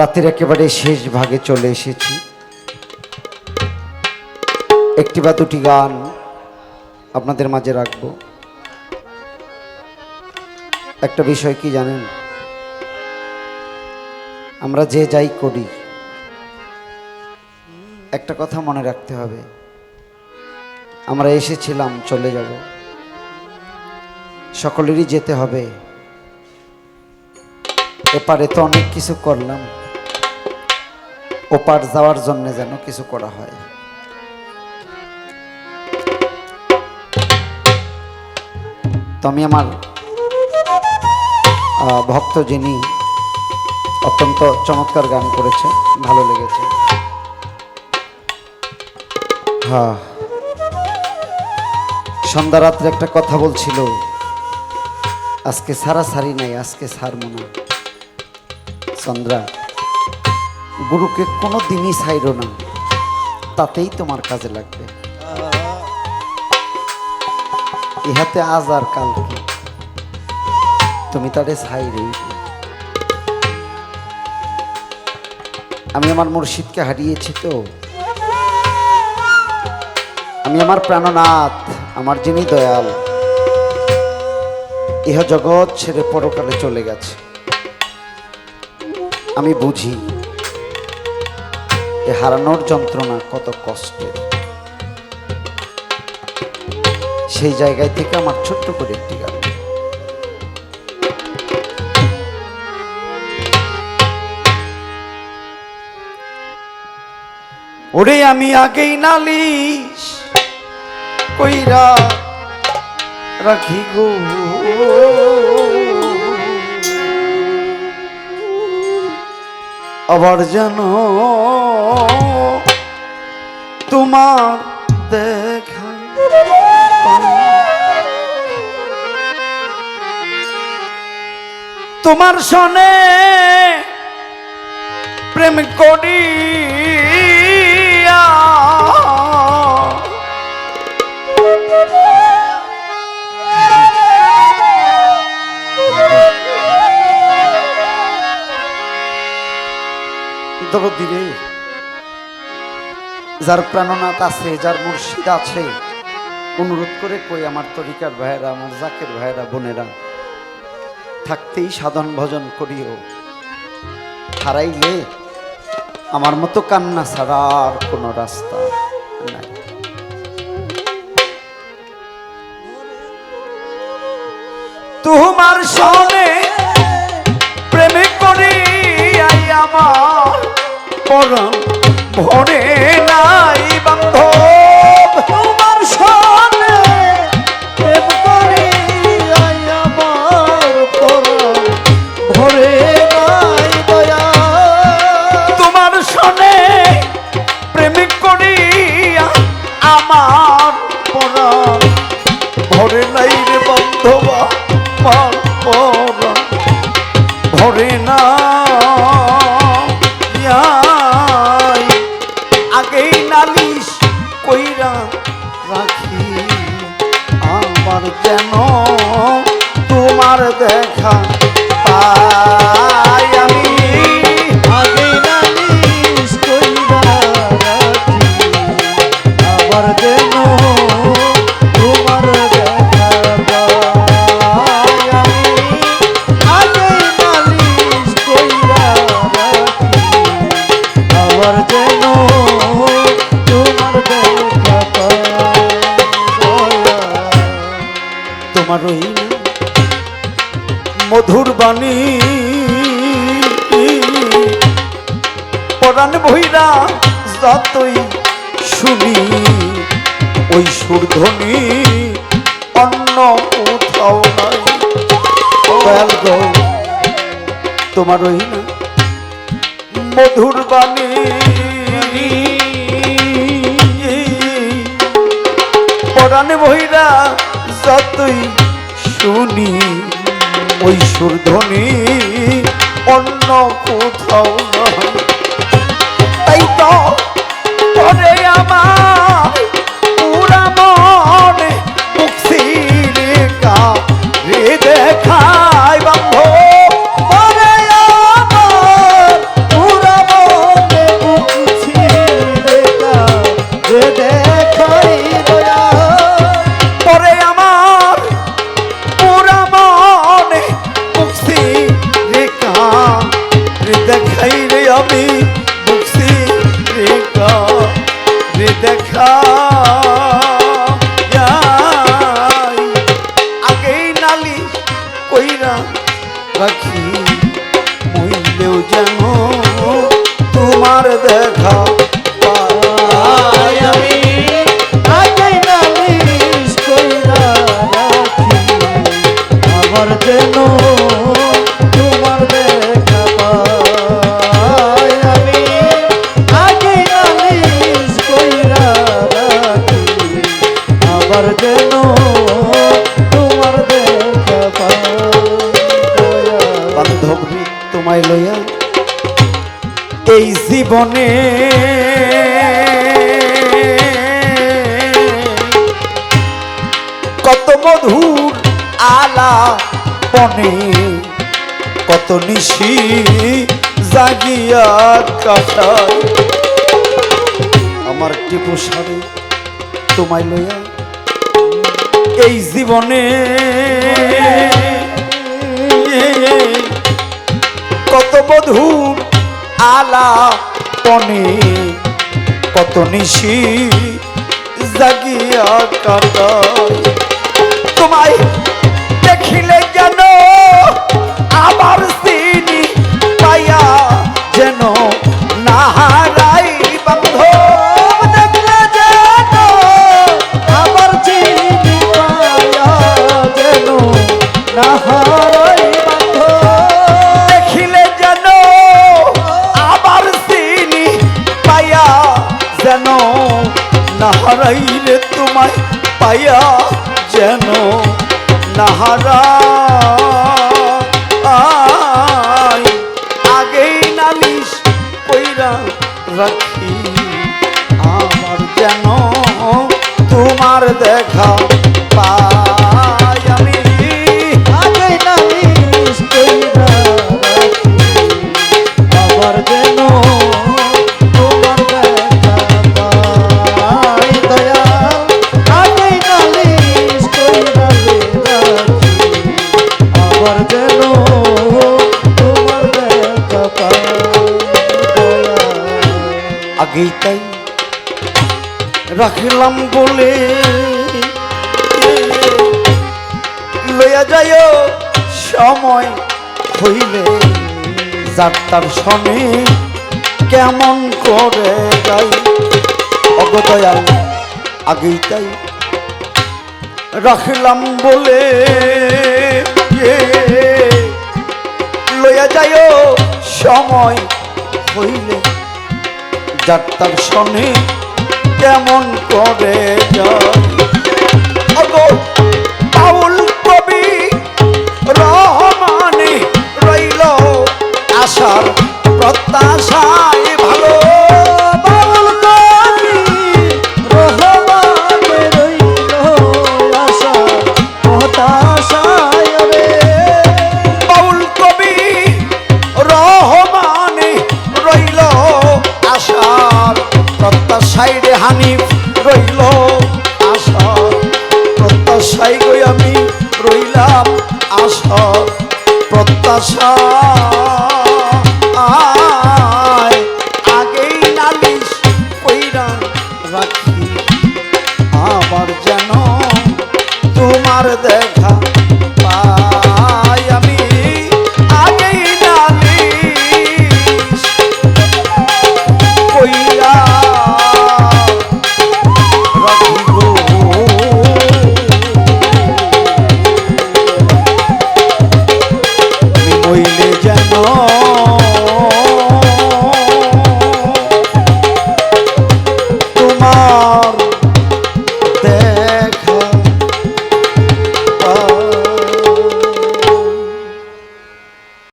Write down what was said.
রাতের একেবারে শেষ ভাগে চলে এসেছি। একটি বা দুটি গান আপনাদের মাঝে রাখব। একটা বিষয় কি জানেন? আমরা যে যাই করি, একটা কথা মনে রাখতে হবে। আমরা এসেছিলাম, চলে যাব। সকলেরই যেতে হবে। এপারে তো অনেক কিছু করলাম। ওপার যাওয়ার জন্য যেন কিছু করা হয়। তো আমি আমার ভক্ত যিনি অত্যন্ত চমৎকার গান করেছে ভালো লেগেছে। হ্যাঁ সন্ধ্যা রাত্রে একটা কথা বলছিল, আজকে সারা সারি নাই, আজকে সার মনে চন্দ্রা গুরুকে কোনো দিনই ছাইরো না। তাতেই তোমার কাজে লাগবে। ইহাতে আজ আর কালকে তুমি তারে ছাইরে আমি আমার মুর্শিদকে হারিয়েছি তো। আমি আমার প্রাণনাথ, আমার যিনি দয়াল। ইহা জগৎ ছেড়ে পরকালে চলে গেছে। আমি বুঝি এ হারানোর যন্ত্রণা কত কষ্টের। সেই জায়গায় থেকে আমার ছোট্ট করে একটি গান। ওরে আমি আগেই নালিশ কইরা রাখি গো। আবার যেন তোমার দেখা। তোমার সনে প্রেম করিয়া যার প্রাণনাথ আছে, যার মুর্শিদ আছে, অনুরোধ করে কই আমার তরিকার ভাইয়েরা, আমার জাকের ভাইয়েরা, বোনেরা, থাকতেই সাধন ভজন করিও। হারাইলে আমার মতো কান্না ছাড়া আর কোনো রাস্তা তোমার সনে প্রেমে করি আমার পরম ভরে নাই তোমার ওই মধুর বাণী। পরাণ ভৈরা যতই শুনি, ওই সুরধ্বনি অন্য কোথাও নাই। দয়াল তোমার মধুর বাণী। পরাণ যতই শুনি ওই সুরধ্বনি অন্য কোথাও রাখি এই জীবনে কত মধুর আলা বনে কত নিশি জাগিয়া কাটায়। আমার টিপু সারে তোমায় লইয়া, এই জীবনে কত বধুর আলা পনে কত নিশি জাগিয়া কাটায় তোমায় দেখিলে যেন আবার চিনি পাইয়া যেন নাহারাই যেন নাহারাই নাহারাইলে তোমায় পায়া যেন নাহারা আগেই নালিশ কইরা রাখি আমার যেন তোমার দেখা পাই। রাখলাম বলে। লইয়া যায় সময় হইলে যাত্রার শনে কেমন করে যাই? অগদয়াল আগেই তাই। রাখলাম বলে এ, লইয়া যায় সময় হইলে যাত্রার শনে কেমন করে যায়? বাউল কবি রহমানে রইল আশার প্রত্যাশায় সাইডে হানি রইল আস প্রত্যাশাই গই আমি রইলাম আস প্রত্যাশা কইরা তোমার দেখা